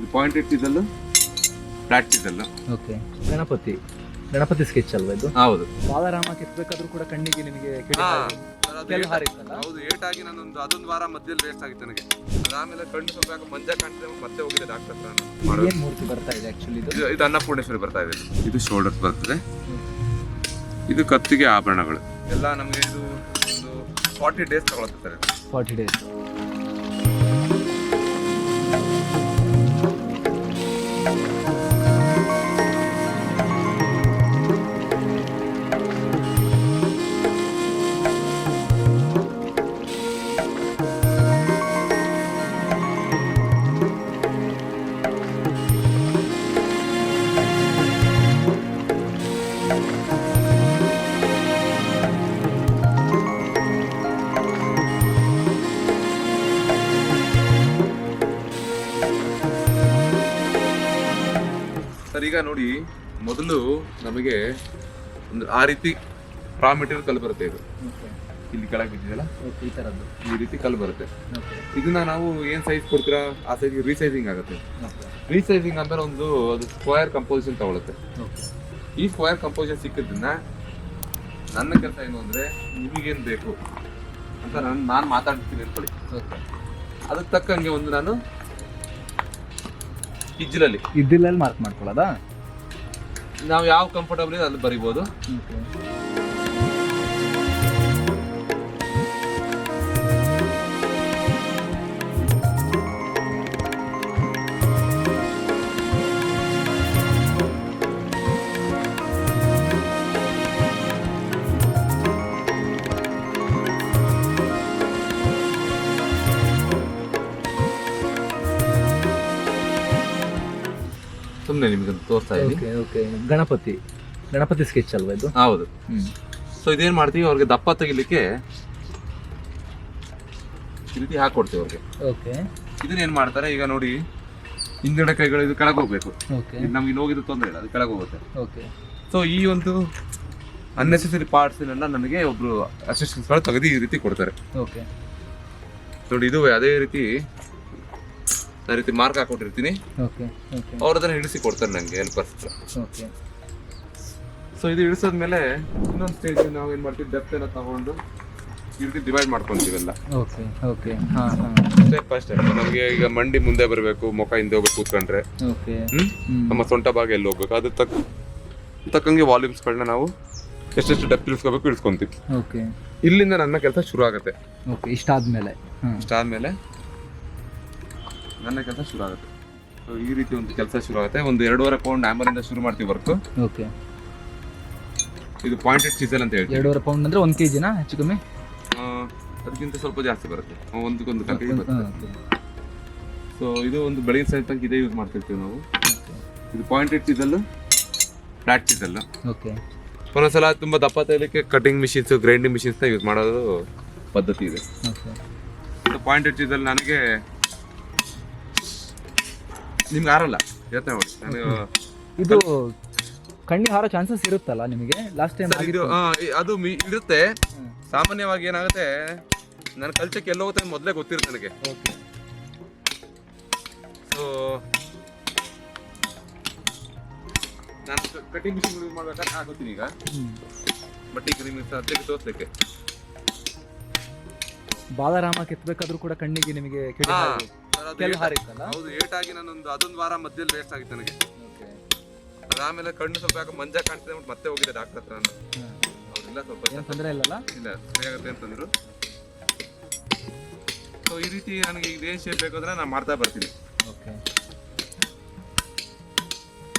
ಇದು pointed chisel flat chisel okay Ganapati. Ganapati sketch ಅಲ್ವಾ ಇದು? ಹೌದು. ಬಾಲರಾಮ ಕೆತ್ತಬೇಕಾದ್ರೂ ಕೂಡ ಕಣ್ಣಿಗೆ ನಿಮಗೆ ಹೌದು ಏಟ್ ಆಗಿ ನಾನೊಂದು ಅದೊಂದು ವಾರ ಮಧ್ಯದಲ್ಲಿ ವೇಸ್ಟ್ ಆಗಿತ್ತು ನನಗೆ. ಅದಾದ್ಮೇಲೆ ಕಣ್ಣು ಸ್ವಲ್ಪ ಮಂಜೆ ಮಂಜ ಕಾಣ್ತಿದೆ ಮತ್ತೆ ಹೋಗಿದೆ ಡಾಕ್ಟರ್ ಹತ್ರ ನಾನು. ಮಾಡೋದು. ಮೂರ್ತಿ ಬರ್ತಾ ಇದೆ ಆಕ್ಚುಲಿ ಇದು? ಇದು ಅನ್ನಪೂರ್ಣೇಶ್ವರಿ ಬರ್ತಾ ಇದೆ. ಇದು ಶೋಲ್ಡರ್ ಬರ್ತದೆ. ಇದು ಕತ್ತಿಗೆ ಆಭರಣಗಳು. ಎಲ್ಲ ನಮಗೆ ಇದು ಒಂದು ಫಾರ್ಟಿ ಡೇಸ್ ತಗೊಳುತ್ತೆ ಸರ್. ಫಾರ್ಟಿ ಡೇಸ್ ಸರ್ ಈಗ ನೋಡಿ ಮೊದಲು ನಮಗೆ ಒಂದು ಆ ರೀತಿ ರಾ ಮೆಟೀರಿಯಲ್ ಕಲ್ಲು ಬರುತ್ತೆ ಇದು. ಇಲ್ಲಿ ಕೆಳಗೆ ಬಿದ್ದಿದೆಯಲ್ಲ? ಈ ತರದ್ದು ಈ ರೀತಿ ಕಲ್ಲು ಬರುತ್ತೆ. ಇದನ್ನ ನಾವು ಏನ್ ಸೈಜ್ ಕೊಡ್ತೀರಾ? ಆ ಸೈಜ್ ರೀಸೈಸಿಂಗ್ ಆಗುತ್ತೆ. ರೀಸೈಸಿಂಗ್ ಅಂದ್ರೆ ಒಂದು ಅದು ಸ್ಕ್ವಯರ್ ಕಂಪೋಸಿಷನ್ ತಗೊಳುತ್ತೆ. ಈ ಸ್ಕ್ವಯರ್ ಕಂಪೋಸಿಷನ್ ಸಿಕ್ಕಿದ್ದನ್ನ ನನ್ನ ಕೆಲಸ ಏನು ಅಂದ್ರೆ ನಿಮಗೇನು ಬೇಕು ಅಂತ ನಾನು ನಾನು ಮಾತಾಡ್ತೀನಿ ಅನ್ಕೊಳ್ಳಿ ಅದಕ್ಕೆ ತಕ್ಕಂಗೆ ಒಂದು ನಾನು ಇಜ್ಜಲಲ್ಲಿ ಇದ್ದಿಲ್ಲಲ್ಲಿ ಮಾರ್ಕ್ ಮಾಡ್ಕೊಳ್ಳೋದಾ? ನಾವು ಯಾವ ಕಂಫರ್ಟಬಲ್ ಇದೆ ಅಲ್ಲಿ ಬರಿಬೋದು. ಸುಮ್ಮನೆ ನಿಮಗೆ ತೋರಿಸ್ತಾ ಇದ್ದೀನಿ. Okay okay Ganapati. Ganapati sketch ಅಲ್ವಾ ಇದು? ಹೌದು. ಸೊ ಇದೇನ್ ಮಾಡ್ತೀವಿ? ಅವ್ರಿಗೆ ದಪ್ಪ ತೆಗಿಲಿಕ್ಕೆ ಈ ರೀತಿ ಹಾಕೊಡ್ತೀವಿ ಅವ್ರಿಗೆ. ಓಕೆ ಇದನ್ನ ಏನ್ ಮಾಡ್ತಾರೆ? ಈಗ ನೋಡಿ ಹಿಂದ್ಗಡೆ ಕೈಗಳು ಇದು ಕೆಳಗೆ ಹೋಗ್ಬೇಕು. ನಮ್ಗೆ ನೋಗಿದ್ದು ತೊಂದರೆ ಇಲ್ಲ ಅದು ಕೆಳಗೆ ಹೋಗುತ್ತೆ. ಓಕೆ ಸೊ ಈ ಒಂದು ಅನ್ನೆಸೆಸರಿ ಪಾರ್ಟ್ಸ್ನೆಲ್ಲ ನನಗೆ ಒಬ್ರು ಅಸಿಸ್ಟೆಂಟ್ಸ್ಗಳು ತೆಗೆದು ಈ ರೀತಿ ಕೊಡ್ತಾರೆ. ಓಕೆ ನೋಡಿ ಇದು ಅದೇ ರೀತಿ ಆ ರೀತಿ ಮಾರ್ಕ್ ಹಾಕೊಂಡಿರ್ತೀನಿ. ಓಕೆ ಓಕೆ ಅವ್ರು ಅದನ್ನ ಇಳಿಸಿ ಕೊಡ್ತಾರೆ ನನಗೆ ಹೆಲ್ಪರ್ಸ್ ಓಕೆ ಸೊ ಇದು ಇಳಿಸೋದ್ಮೇಲೆ ಇನ್ನೊಂದು ಸ್ಟೇಜ್ ನಾವು ಏನ್ ಮಾಡ್ತೀವಿ? ಡೆಪ್ತ್ ಎಲ್ಲ ತಗೊಂಡು ಈ ರೀತಿ ಡಿವೈಡ್ ಮಾಡ್ಕೊಂತೀವೆಲ್ಲ. ಓಕೆ ಓಕೆ ಹಾಂ ಹಾಂ. ಸ್ಟೆಪ್ ಬೈ ಸ್ಟೆಪ್ ನಮಗೆ ಈಗ ಮಂಡಿ ಮುಂದೆ ಬರಬೇಕು ಮುಖ ಹಿಂದೆ ಹೋಗ್ಬೇಕು ಕೂತ್ಕೊಂಡ್ರೆ. ಓಕೆ. ನಮ್ಮ ಸೊಂಟ ಭಾಗ ಎಲ್ಲಿ ಹೋಗ್ಬೇಕು? ಅದು ತಕ್ಕ ತಕ್ಕಂಗೆ ವಾಲ್ಯೂಮ್ಸ್ಗಳನ್ನ ನಾವು ಎಷ್ಟೆಷ್ಟು ಡೆಪ್ ಇಳಿಸ್ಕೋಬೇಕು ಇಳಿಸ್ಕೊಂತೀವಿ. ಓಕೆ ಇಲ್ಲಿಂದ ನನ್ನ ಕೆಲಸ ಶುರು ಆಗುತ್ತೆ. ಓಕೆ ಇಷ್ಟಾದ್ಮೇಲೆ. ಇಷ್ಟ ಇಷ್ಟಾದ್ಮೇಲೆ ನನ್ನ ಕೆಲಸ ಶುರು ಆಗುತ್ತೆ. ಸೊ ಈ ರೀತಿ ಒಂದು ಕೆಲಸ ಶುರು ಆಗುತ್ತೆ. ಒಂದು ಎರಡೂವರೆ ಪೌಂಡ್ ಆಮರಿಂದ ಶುರು ಮಾಡ್ತೀವಿ ವರ್ಕ್ ಓಕೆ ಇದು ಪಾಯಿಂಟೆಡ್ ಚಿಸಲ್ ಅಂತ ಹೇಳ್ತೀವಿ. ಎರಡೂವರೆ ಪೌಂಡ್ ಅಂದ್ರೆ ಒಂದು ಕೆ ಜಿನಾ ಹೆಚ್ಚು ಕಮ್ಮಿ? ಆ, ಅದಕ್ಕಿಂತ ಸ್ವಲ್ಪ ಜಾಸ್ತಿ ಬರುತ್ತೆ. ಒಂದಕ್ಕೊಂದು ಕಲ್ಪಿಗೆ ಬರುತ್ತೆ. ಸೊ ಇದು ಒಂದು ಬೆಳಗಿನ ಸೈಡ್ ತನಕ ಇದೇ ಯೂಸ್ ಮಾಡ್ತಿರ್ತೀವಿ ನಾವು. ಇದು pointed chisel flat chisel okay ಒಂದೊಂದ್ಸಲ ತುಂಬ ದಪ್ಪ ತೆಗಿಲಿಕ್ಕೆ ಕಟಿಂಗ್ ಮಿಷಿನ್ಸ್ ಗ್ರೈಂಡಿಂಗ್ ಮಿಷಿನ್ಸ್ನ ಯೂಸ್ ಮಾಡೋದು ಪದ್ಧತಿ ಇದೆ. ಓಕೆ ಪಾಯಿಂಟೆಡ್ ಚೀಸಲ್ ನನಗೆ ನಿಮ್ಗೆ ಆರಲ್ಲ ಯೋಚನೆ ಮಾಡಿ ನಾನು ಇದು ಕಣ್ಣಿಗೆ ಹಾರೋ ಚಾನ್ಸಸ್ ಇರುತ್ತಲ್ಲ ನಿಮಗೆ? ಲಾಸ್ಟ್ ಟೈಮ್ ಸರ್, ಇದು ಆ, ಅದು ಮಿ- ಇರುತ್ತೆ. ಸಾಮಾನ್ಯವಾಗಿ ಏನಾಗುತ್ತೆ ನನ್ನ ಕಲ್ಚಕ್ಕೆ ಎಲ್ಲ ಹೋಗುತ್ತೆ ಮೊದಲೇ ಗೊತ್ತಿರುತ್ತೆ ನನಗೆ. ಓಕೆ ಸೊ ನಾನು ಕಟಿಂಗ್ ಮಿಷಿನ್ ಯೂಸ್ ಮಾಡ್ಬೇಕಾದ್ರೆ ಆಗೋತೀನಿ ಈಗ. ಬಟ್ ಈಗ ನಿಮಗೆ ಸದ್ಯಕ್ಕೆ ತೋರಿಸ್ಲಿಕ್ಕೆ. ಬಾಲರಾಮ ಕೆತ್ತಬೇಕಾದ್ರೂ ಕೂಡ ಕಣ್ಣಿಗೆ ನಿಮಗೆ ಕೆಟ್ಟ ಹಾ. ಹಾಗೆ. ಕೆಲ ಏಟ್- ಹಾರಿತ್ತಲ್ಲ? ಹೌದು ಏಟಾಗಿ ನಾನೊಂದು ಅದೊಂದು ವಾರ ಮಧ್ಯದಲ್ಲಿ ವೇಸ್ಟ್ ಆಗಿತ್ತು ನನಗೆ. ಅದಾದ್ಮೇಲೆ ಕಣ್ಣು ಸ್ವಲ್ಪ ಯಾಕೆ ಮಂಜ ಕಾಣ್ತಿದೆ ಅಂದ್ಬಿಟ್ಟು ಮತ್ತೆ ಹೋಗಿದೆ ಡಾಕ್ಟರ್ ಹತ್ರ ನಾನು. ಅವ್ರೆಲ್ಲ ಸ್ವಲ್ಪ ಏನು ತೊಂದರೆ ಇಲ್ಲಲ್ಲ? ಇಲ್ಲ ಸರಿ ಆಗುತ್ತೆ ಅಂತಂದ್ರು ಸೊ ಈ ರೀತಿ ನನಗೆ ಇದೇನು ಶೇಪ್ ಬೇಕು ಅಂದ್ರೆ ನಾನು ಮಾಡ್ತಾ ಬರ್ತೀನಿ. ಓಕೆ.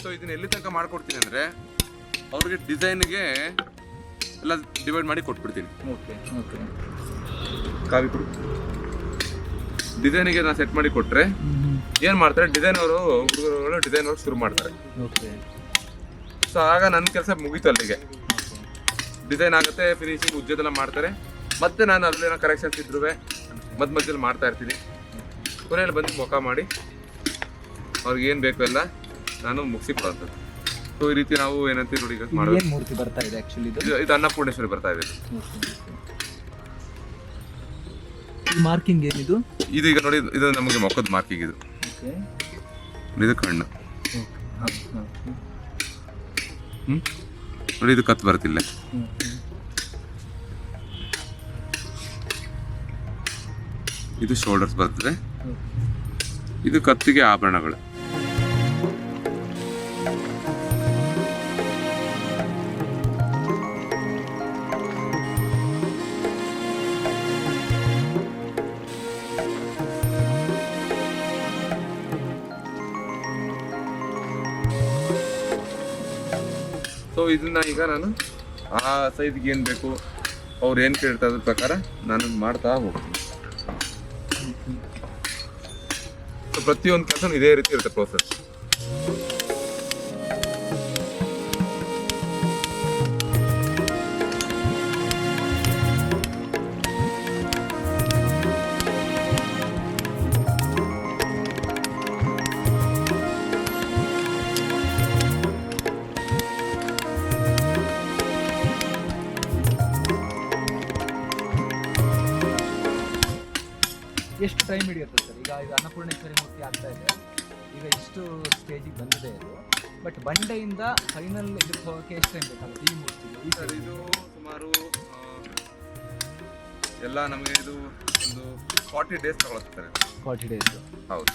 ಸೊ ಇದನ್ನ ಎಲ್ಲಿ ತನಕ ಮಾಡ್ಕೊಡ್ತೀನಿ ಅಂದ್ರೆ ಅವ್ರಿಗೆ ಡಿಸೈನ್ಗೆ ಎಲ್ಲ ಡಿವೈಡ್ ಮಾಡಿ ಕೊಟ್ಬಿಡ್ತೀನಿ. Okay okay. ಕಾವಿ ಕೊಡು ಡಿಸೈನಿಗೆ ನಾನು ಸೆಟ್ ಮಾಡಿ ಕೊಟ್ಟರೆ ಏನು ಮಾಡ್ತಾರೆ? ಡಿಸೈನ್ ಅವರು ಹುಡುಗರುಗಳು ಡಿಸೈನ್ ವರ್ಕ್ ಶುರು ಮಾಡ್ತಾರೆ. ಓಕೆ ಸೊ ಆಗ ನನ್ನ ಕೆಲಸ ಮುಗೀತು ಅಲ್ಲಿಗೆ. ಡಿಸೈನ್ ಆಗುತ್ತೆ ಫಿನಿಶಿಂಗ್ ಉಜ್ಜೋದೆಲ್ಲ ಮಾಡ್ತಾರೆ. ಮತ್ತೆ ನಾನು ಅಲ್ಲೇನೋ ಕರೆಕ್ಷನ್ಸ್ ಇದ್ರು ಮಧ್ಯ ಮಧ್ಯದಲ್ಲಿ ಮಾಡ್ತಾ ಇರ್ತೀನಿ. ಕೊನೆಯಲ್ಲಿ ಬಂದು ಮುಖ ಮಾಡಿ ಅವ್ರಿಗೆ ಏನು ಬೇಕು ಎಲ್ಲ ನಾನು ಮುಗಿಸಿ ಬರೋದು ಸೊ ಈ ರೀತಿ ನಾವು ಏನಂತೀವಿ ನೋಡಿ ಮಾಡೋದು. ಮೂರ್ತಿ ಬರ್ತಾ ಇದೆ ಆ್ಯಕ್ಚುಲಿ ಇದು? ಇದು- ಅನ್ನಪೂರ್ಣೇಶ್ವರಿ ಬರ್ತಾ ಇದೆ. ಮಾರ್ಕಿಂಗ್ ಏನಿದು? ಇದು ಈಗ ನೋಡಿ ಇದು ನಮಗೆ ಮೊಕ್ಕದ ಮಾರ್ಕಿಂಗ್ ಇದು. ಇದು ಕಣ್ಣು. ಹ್ಮ್? ನೋಡಿ ಇದು ಕತ್ತು ಬರ್ತಿಲ್ಲ ಇದು ಶೋಲ್ಡರ್ಸ್ ಬರ್ತದೆ. ಇದು ಕತ್ತಿಗೆ ಆಭರಣಗಳು. ಇದನ್ನ ಈಗ ನಾನು ಆ ಸೈಜ್ಗೆ ಏನು ಬೇಕು, ಅವ್ರು ಏನು ಕೇಳ್ತಾ ಅದ್ರ ಪ್ರಕಾರ ನಾನು ಮಾಡ್ತಾ ಹೋಗ್ತೀನಿ. ಪ್ರತಿಯೊಂದು ಕೆಲಸ ಇದೇ ರೀತಿ ಇರುತ್ತೆ ಪ್ರೋಸೆಸ್ ಅನ್ನಪೂರ್ಣೇಶ್ವರಿ ಮೂರ್ತಿ ಆಗ್ತಾ ಇದೆ. ಈಗ ಇಷ್ಟು ಸ್ಟೇಜಿಗೆ ಬಂದಿದೆ ಇದು. ಬಟ್ ಬಂಡೆಯಿಂದ ಫೈನಲ್ ಇದಕ್ಕೆ ಹೋಗೋಕ್ಕೆ ಎಷ್ಟು ಟೈಮ್ ಬೇಕಾಗುತ್ತೆ ಈ ಮೂರ್ತಿಗೆ ಈ ಸರ್ ಇದು ಸುಮಾರು ಎಲ್ಲ ನಮಗೆ ಇದು ಒಂದು ಫಾರ್ಟಿ ಡೇಸ್ ತಗೊಳ್ತಾರೆ ಸರ್. ಫಾರ್ಟಿ ಡೇಸ್ ಹೌದು.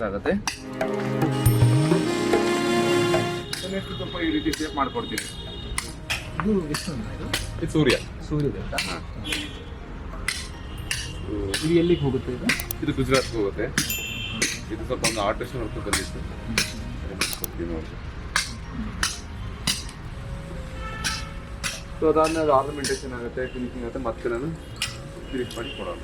ಒಂದು ಆಗುತ್ತೆ. ಸ್ವಲ್ಪ ಈ ರೀತಿ ಶೇಪ್ ಮಾಡ್ಕೊಡ್ತೀವಿ ಇದು ಎಷ್ಟು ಇದು? ಇದು ಸೂರ್ಯ. ಹಾಂ. ಇದು ಎಲ್ಲಿಗೆ ಹೋಗುತ್ತೆ ಇದು? ಇದು ಗುಜರಾತ್ಗೆ ಹೋಗುತ್ತೆ. ಇದು ಸ್ವಲ್ಪ ಒಂದು ಆರ್ಟಿಸ್ಟ್ ಹೊರತು ಬಂದಿತ್ತು ಸೊ ಅದಾದ್ಮೇಲೆ ಆರ್ನಮೆಂಟೇಷನ್ ಆಗುತ್ತೆ ಫಿನಿಶಿಂಗ್ ಆಗುತ್ತೆ. ಮತ್ತೆ ನಾನು ಫಿನಿಶ್ ಮಾಡಿ ಕೊಡೋಣ.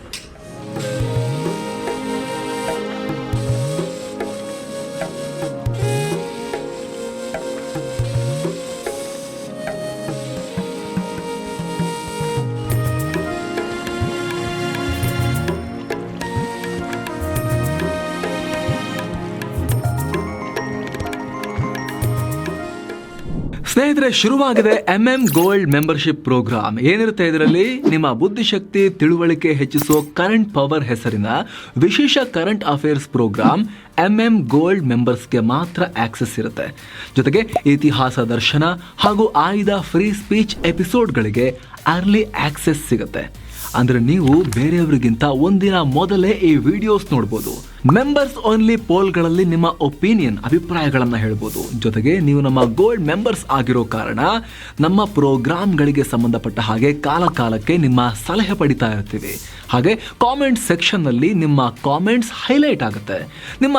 ಸ್ನೇಹಿತರೆ, ಶುರುವಾಗಿದೆ M M gold membership program ಏನಿರುತ್ತೆ ಇದರಲ್ಲಿ? ನಿಮ್ಮ ಬುದ್ಧಿಶಕ್ತಿ, ತಿಳುವಳಿಕೆ ಹೆಚ್ಚಿಸೋ ಕರೆಂಟ್ ಪವರ್ ಹೆಸರಿನ ವಿಶೇಷ current affairs program M M gold ಮೆಂಬರ್ಸ್ಗೆ ಮಾತ್ರ ಆಕ್ಸೆಸ್ ಇರುತ್ತೆ. ಜೊತೆಗೆ ಇತಿಹಾಸ ದರ್ಶನ ಹಾಗೂ ಆಯ್ದ ಫ್ರೀ ಸ್ಪೀಚ್ ಎಪಿಸೋಡ್ಗಳಿಗೆ ಅರ್ಲಿ ಆಕ್ಸೆಸ್ ಸಿಗುತ್ತೆ. ಅಂದ್ರೆ ನೀವು ಬೇರೆಯವರಿಗಿಂತ ಒಂದಿನ ಮೊದಲೇ ಈ ವಿಡಿಯೋಸ್ ನೋಡ್ಬೋದು. ಮೆಂಬರ್ಸ್ ಓನ್ಲಿ ಪೋಲ್ಗಳಲ್ಲಿ ನಿಮ್ಮ ಒಪಿನಿಯನ್ ಅಭಿಪ್ರಾಯಗಳನ್ನು ಹೇಳ್ಬೋದು. ಜೊತೆಗೆ ನೀವು ನಮ್ಮ ಗೋಲ್ಡ್ ಮೆಂಬರ್ಸ್ ಆಗಿರೋ ಕಾರಣ ನಮ್ಮ ಪ್ರೋಗ್ರಾಮ್ಗಳಿಗೆ ಸಂಬಂಧಪಟ್ಟ ಹಾಗೆ ಕಾಲಕಾಲಕ್ಕೆ ನಿಮ್ಮ ಸಲಹೆ ಪಡಿತಾ ಇರ್ತೀವಿ. ಹಾಗೆ ಕಾಮೆಂಟ್ ಸೆಕ್ಷನ್ನಲ್ಲಿ ನಿಮ್ಮ ಕಾಮೆಂಟ್ಸ್ ಹೈಲೈಟ್ ಆಗುತ್ತೆ. ನಿಮ್ಮ